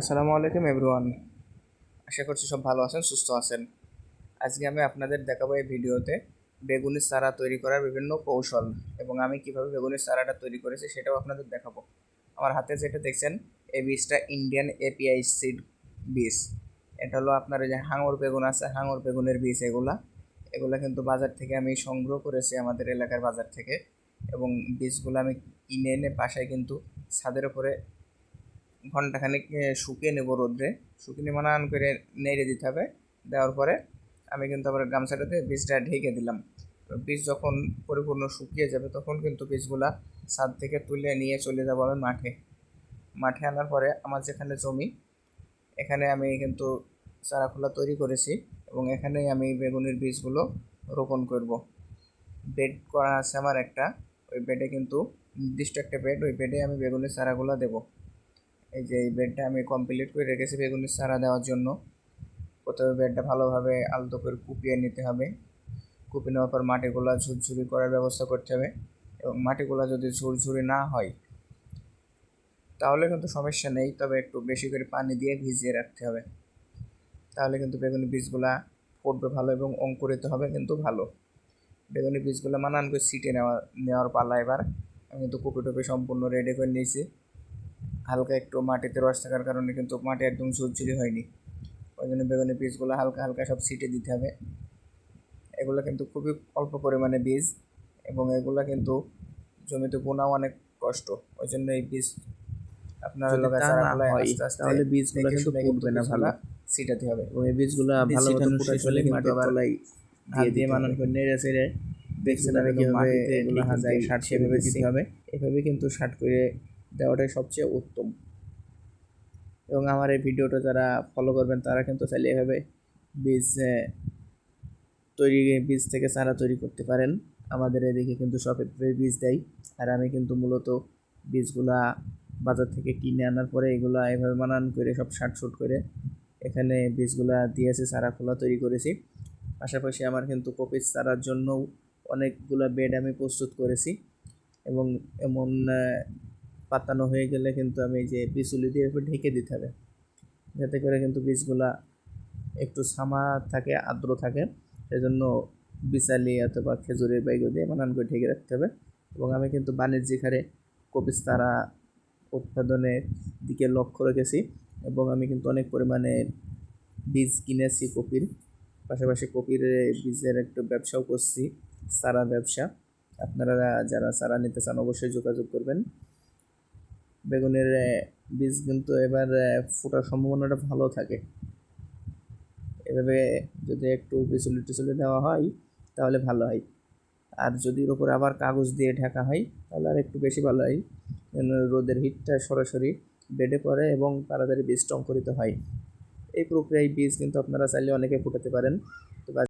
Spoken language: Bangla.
আসসালামু আলাইকুম, এভরিওয়ান। আশা করছি সব ভালো আছেন, সুস্থ আছেন। আজকে আমি আপনাদের দেখাবো এই ভিডিওতে বেগুনের চারা তৈরি করার বিভিন্ন কৌশল এবং আমি কীভাবে বেগুনের চারাটা তৈরি করেছি সেটাও আপনাদের দেখাবো। আমার হাতে যেটা দেখছেন, এই বীজটা ইন্ডিয়ান এপিআই সিড বীজ। এটা হলো আপনার যে হাঙর বেগুন আছে, হাঙর বেগুনের বীজ এগুলা। এগুলা কিন্তু বাজার থেকে আমি সংগ্রহ করেছি আমাদের এলাকার বাজার থেকে এবং বীজগুলো আমি কিনে এনে বাসায় কিন্তু ছাদের উপরে ঘন্টাখানেক শুকিয়ে নেব রোদ্রে। শুকিয়ে মানান করে নেড়ে দিতে হবে। দেওয়ার পরে আমি কিন্তু আবার গামছাটাতে বীজটা ঢেকে দিলাম। তো বীজ যখন পরিপূর্ণ শুকিয়ে যাবে, তখন কিন্তু বীজগুলা ছাদ থেকে তুলে নিয়ে চলে যাব আমি মাঠে। মাঠে আনার পরে আমার যেখানে জমি, এখানে আমি কিন্তু চারা খোলা তৈরি করেছি এবং এখানেই আমি বেগুনের বীজগুলো রোপণ করব। বেড করা আছে আমার একটা। ওই বেডে কিন্তু নির্দিষ্ট একটা বেড, ওই বেডে আমি বেগুনের চারাগুলো দেবো। এই যে এই বেডটা আমি কমপ্লিট করে রেখেছি বেগুনের চারা দেওয়ার জন্য। প্রথমে বেডটা ভালোভাবে আলতো করে কুপিয়ে নিতে হবে। কুপিয়ে নেওয়ার পর মাটিগুলো ঝুরঝুরি করার ব্যবস্থা করতে হবে এবং মাটিগুলো যদি ঝুরঝুরি না হয়, তাহলে কিন্তু সমস্যা নেই, তবে একটু বেশি করে পানি দিয়ে ভিজিয়ে রাখতে হবে। তাহলে কিন্তু বেগুনি বীজগুলা ফুটবে ভালো এবং অঙ্কুরিত হবে কিন্তু ভালো। বেগুনি বীজগুলো মানান করে সিটে নেওয়া, নেওয়ার পালা এবার। আমি কিন্তু কুপি টুপি সম্পূর্ণ রেডি করে নিয়েছি। হালকা একটু মাটিতে রস থাকার কারণে কিন্তু মাটি একদম ঝুরঝুরি হয়নি। ওই জন্য বেগুনি বীজগুলো হালকা হালকা সব সিটে দিতে হবে। এগুলো কিন্তু খুবই অল্প পরিমাণে বীজ এবং এগুলো কিন্তু জমিতে বোনাও অনেক কষ্ট। ওই জন্য এই বীজ আপনারা তাহলে বীজগুলো কিন্তু ফুটবে না ভালো। ছিটাতে হবে। এবং এই বীজগুলো ভালো হলে কিন্তু আবার দিয়ে হবে। করে নেড়ে চেড়ে দেখছেন আমি কীভাবে মাটিতে এগুলো হাত দিয়ে ষাট সেভাবে দিতে হবে। এভাবে কিন্তু শার্ট করে দেওয়াটাই সবচেয়ে উত্তম। এবং আমার এই ভিডিওটা যারা ফলো করবেন, তারা কিন্তু চাইলে এভাবে বীজ তৈরি, বীজ থেকে চারা তৈরি করতে পারেন। আমাদের এদিকে কিন্তু সব বীজ দেয়। আর আমি কিন্তু মূলত বীজগুলা বাজার থেকে কিনে আনার পরে এগুলা এভাবে মানান করে সব শার্ট শুট করে এখানে বীজগুলা দিয়েছে চারা খোলা তৈরি করেছি। পাশাপাশি আমার কিন্তু কপির চারার জন্যও অনেকগুলা বেড আমি প্রস্তুত করেছি। এবং এমন পাতানো হয়ে গেলে কিন্তু আমি যে বিচুলি দিয়ে এরপর ঢেকে দিতে হবে। যাতে করে কিন্তু বীজগুলা একটু সামা থাকে, আর্দ্র থাকে। সেজন্য বিচালি অথবা খেজুরের বাইগো দিয়ে বানান করে ঢেকে রাখতে হবে। এবং আমি কিন্তু বাণিজ্যিক হারে কপিস তারা উৎপাদনের দিকে লক্ষ্য রেখেছি। এবং আমি কিন্তু অনেক পরিমাণে বীজ কিনেছি কপির। পাশাপাশি কপির বীজের একটু ব্যবসাও করছি সারা ব্যবসা। আপনারা যারা সারা নিতে চান অবশ্যই যোগাযোগ করবেন। বেগুনের বীজ কিন্তু এবার ফোটার সম্ভাবনাটা ভালো থাকে। এভাবে যদি একটু বিচুলি টিচুলি দেওয়া হয়, তাহলে ভালো হয়। আর যদি এর উপর আবার কাগজ দিয়ে ঢাকা হয়, তাহলে আর একটু বেশি ভালো হয়। রোদের হিটটা সরাসরি বেডে পড়ে এবং তাড়াতাড়ি বীজটা অঙ্কুরিত হয়। এই প্রক্রিয়ায় বীজ কিন্তু আপনারা চাইলে অনেকে ফুটাতে পারেন। তো